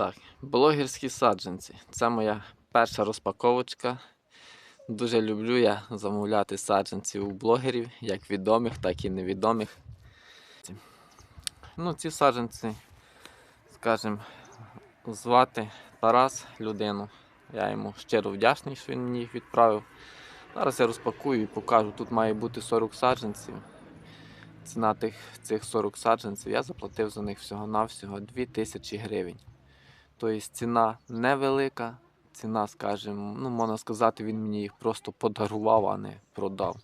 Так, блогерські саджанці. Це моя перша розпаковочка. Дуже люблю я замовляти саджанці у блогерів, як відомих, так і невідомих. Ну, ці саджанці, скажімо, звати Тарас людину. Я йому щиро вдячний, що він мені їх відправив. Зараз я розпакую і покажу. Тут має бути 40 саджанців. Ціна тих, цих 40 саджанців я заплатив за них всього-навсього 2000 гривень. Тобто ціна невелика, ціна, скажімо, ну, можна сказати, він мені їх просто подарував, а не продав.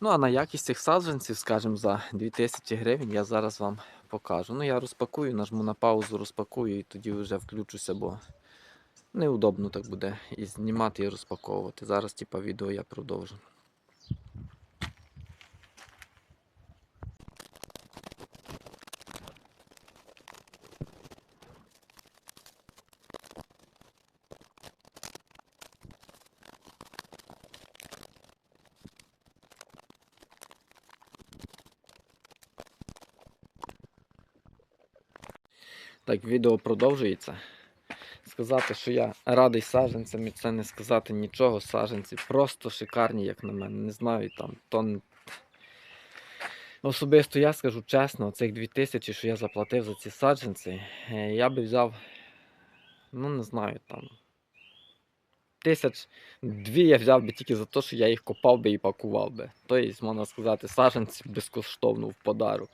Ну, а на якість цих саджанців, скажімо, за 2000 гривень я зараз вам покажу. Ну, я розпакую, нажму на паузу, розпакую і тоді вже включуся, бо неудобно так буде і знімати і розпаковувати. Зараз, типа, відео я продовжу. Так, відео продовжується. Сказати, що я радий саджанцям, і це не сказати нічого. Саджанці просто шикарні, як на мене. Не знаю, там тон. Особисто я скажу чесно, цих 2000, що я заплатив за ці саджанці, е, я би взяв, ну не знаю, там. Тисяч дві я взяв би тільки за те, що я їх копав би і пакував би. Тобто, можна сказати, саджанці безкоштовно в подарок.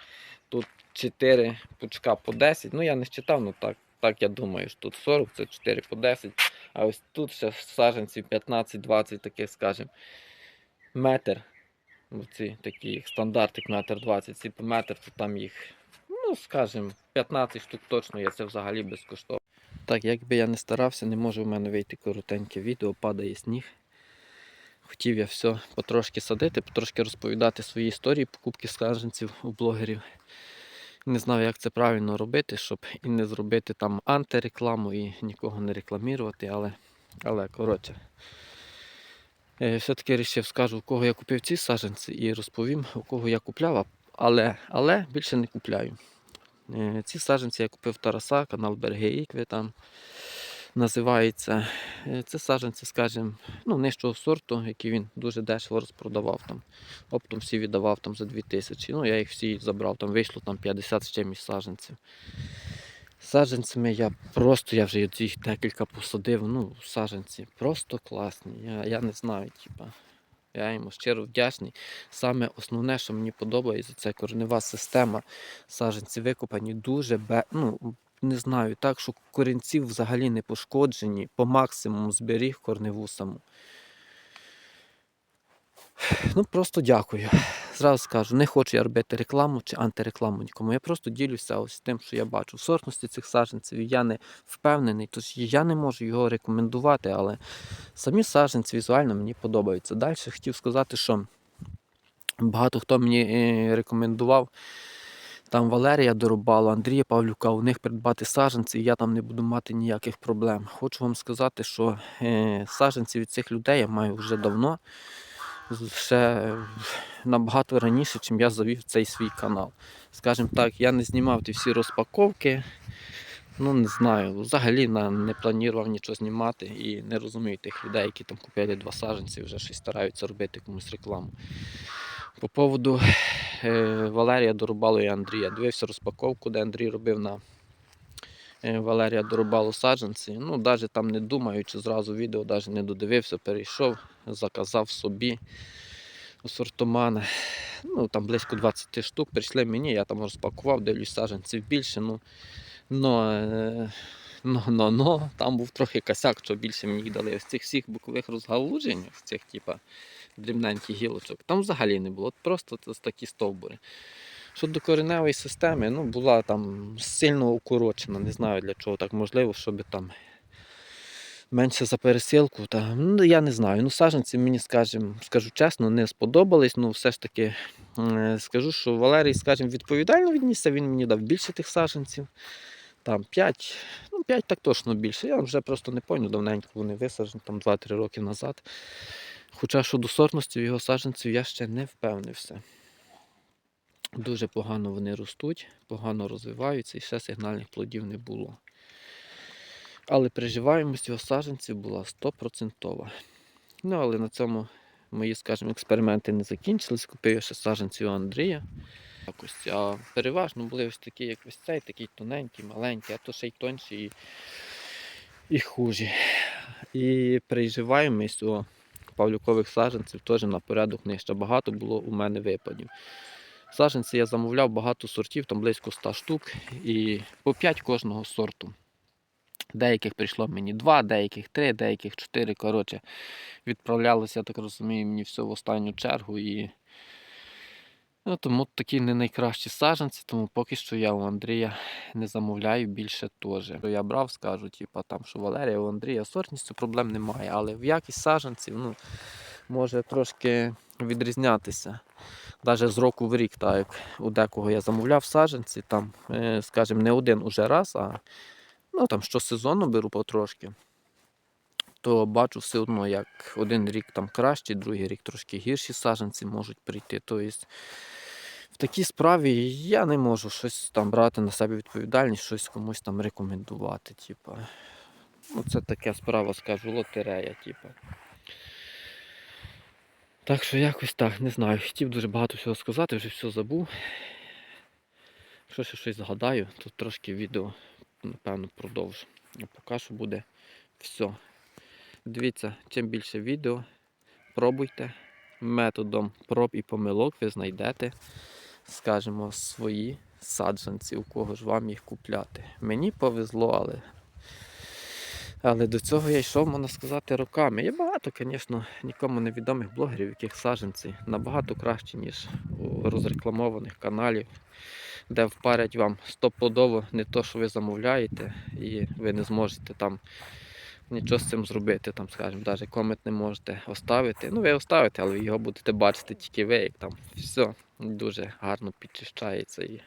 Тут 4 пучка по 10. Ну я не считав, ну так, так я думаю, що тут 40, це 4 по 10. А ось тут ще саджанців 15-20, таких, скажімо, метр. Ці такі стандартик метр 20, ці по метр, то там їх, ну, скажімо, 15 штук точно є, це взагалі безкоштовно. Так, як би я не старався, не може в мене вийти коротеньке відео, падає сніг. Хотів я все потрошки садити, потрошки розповідати свої історії покупки саджанців у блогерів. Не знаю, як це правильно робити, щоб і не зробити там антирекламу і нікого не рекламувати, але, але коротше. Е, Все-таки вирішив, скажу, у кого я купив ці саджанці і розповім, у кого я купляв, але, але більше не купляю. Е, Ці саджанці я купив Тараса, канал Береги Ікви там називається. Е, Це саджанці, скажімо, ну, нижчого сорту, які він дуже дешево розпродавав. Там. Оптом всі віддавав там, за 2000. Ну, я їх всі забрав, там вийшло там 50 з чимось саджанців. Саджанцями я просто, я вже їх декілька посадив, ну, саджанці просто класні. Я, я не знаю, типа. Я йому щиро вдячний. Саме основне, що мені подобається, це коренева система. Саджанці викопані дуже ну, не знаю, так, що корінці взагалі не пошкоджені, по максимуму зберіг корневу саму. Ну, просто дякую. Зразу скажу, не хочу я робити рекламу чи антирекламу нікому. Я просто ділюся ось тим, що я бачу. В сортності цих саджанців я не впевнений, тож я не можу його рекомендувати, але самі саджанці візуально мені подобаються. Далі хотів сказати, що багато хто мені е, рекомендував. Там Валерія Доробала, Андрія Павлюка, у них придбати саджанці, і я там не буду мати ніяких проблем. Хочу вам сказати, що е, саджанці від цих людей я маю вже давно, ще набагато раніше, чим я завів цей свій канал. Скажімо так, я не знімав ті всі розпаковки. Ну, не знаю, взагалі не планував нічого знімати і не розумію тих людей, які там купили два саджанці, вже щось стараються робити комусь рекламу. По поводу е, Валерія Доробало і Андрія. Дивився розпаковку, де Андрій робив на е, Валерія Доробало саджанці. Ну, навіть там не думаючи, зразу відео навіть не додивився, перейшов, заказав собі сортомани. Ну, там близько 20 штук. Прийшли мені, я там розпакував, дивлюсь саджанців більше. Ну, но, е, но, но, но, там був трохи косяк, що більше мені їх дали. Ось цих всіх бокових розгалужень, ось цих, типа, дрібненьких гілочок, там взагалі не було. Просто такі стовбури. Щодо кореневої системи, ну, була там сильно укорочена, не знаю для чого так можливо, щоб там менше за пересилку. Та, ну, я не знаю. Ну, саджанці мені, скажімо, скажу чесно, не сподобались. Ну, все ж таки е, скажу, що Валерій, скажімо, відповідально віднісся, він мені дав більше тих саджанців. Там 5, ну 5 так точно більше. Я вже просто не пам'ятаю, давненько вони висаджені, там 2-3 роки назад. Хоча щодо сортності його саджанців я ще не впевнився. Дуже погано вони ростуть, погано розвиваються і ще сигнальних плодів не було. Але приживаємость його саджанців була 100%. Ну, але на цьому мої, скажімо, експерименти не закінчились. Купив я ще саджанців Андрія. Якось, а переважно були ось такі, як ось цей, такий тоненький, маленький, а то ще й тонші і, і хужі. І приживаємость у павлюкових саджанців теж на порядок нижче. Багато було у мене випадів. Саджанці я замовляв багато сортів, там близько 100 штук, і по 5 кожного сорту. Деяких прийшло мені 2, деяких 3, деяких 4. Коротше, відправлялося, я так розумію, мені все в останню чергу. І... Ну, тому такі не найкращі саджанці, тому поки що я у Андрія не замовляю більше теж. Я брав, скажу, типу, там, що Валерія у Андрія сортністю проблем немає, але в якість саджанців ну, може трошки відрізнятися. Навіть з року в рік, так як у декого я замовляв саджанці, там, е, скажімо, не один уже раз, а ну, там, щосезонно беру потрошки, то бачу все одно, як один рік там кращий, другий рік трошки гірші саджанці можуть прийти. Тобто в такій справі я не можу щось там брати на себе відповідальність, щось комусь там рекомендувати. Типу. Ну, це така справа, скажу, лотерея. Типу. Так що якось так, не знаю. Хотів дуже багато всього сказати, вже все забув. Якщо ще щось згадаю, то трошки відео, напевно, продовжу. Поки що буде все. Дивіться, чим більше відео, пробуйте. Методом проб і помилок ви знайдете, скажімо, свої саджанці, у кого ж вам їх купляти. Мені повезло, але але до цього я йшов, можна сказати, роками. Є багато, звісно, нікому невідомих блогерів, яких саджанці набагато краще, ніж у розрекламованих каналів, де впарять вам стопудово не то, що ви замовляєте, і ви не зможете там нічого з цим зробити. Там, скажімо, навіть комент не можете оставити. Ну, ви оставите, але його будете бачити тільки ви, як там все дуже гарно підчищається і,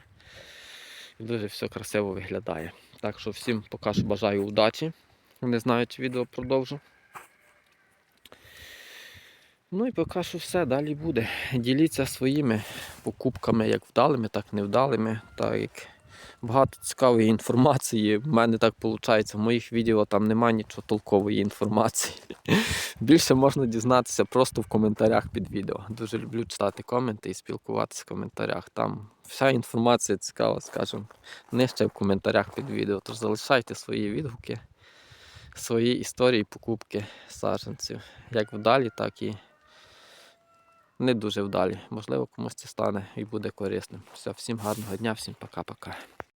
і дуже все красиво виглядає. Так що всім поки бажаю удачі. Не знаю, чи відео продовжу. Ну і поки що все, далі буде. Діліться своїми покупками, як вдалими, так невдалими. Так як багато цікавої інформації. В мене так виходить, в моїх відео там немає нічого толкової інформації. Більше можна дізнатися просто в коментарях під відео. Дуже люблю читати коменти і спілкуватися в коментарях. Там вся інформація цікава, скажімо, нижче в коментарях під відео. Тож залишайте свої відгуки свої історії покупки саджанців. Як вдалі, так і не дуже вдалі. Можливо, комусь це стане і буде корисним. Все, всім гарного дня, всім пока-пока.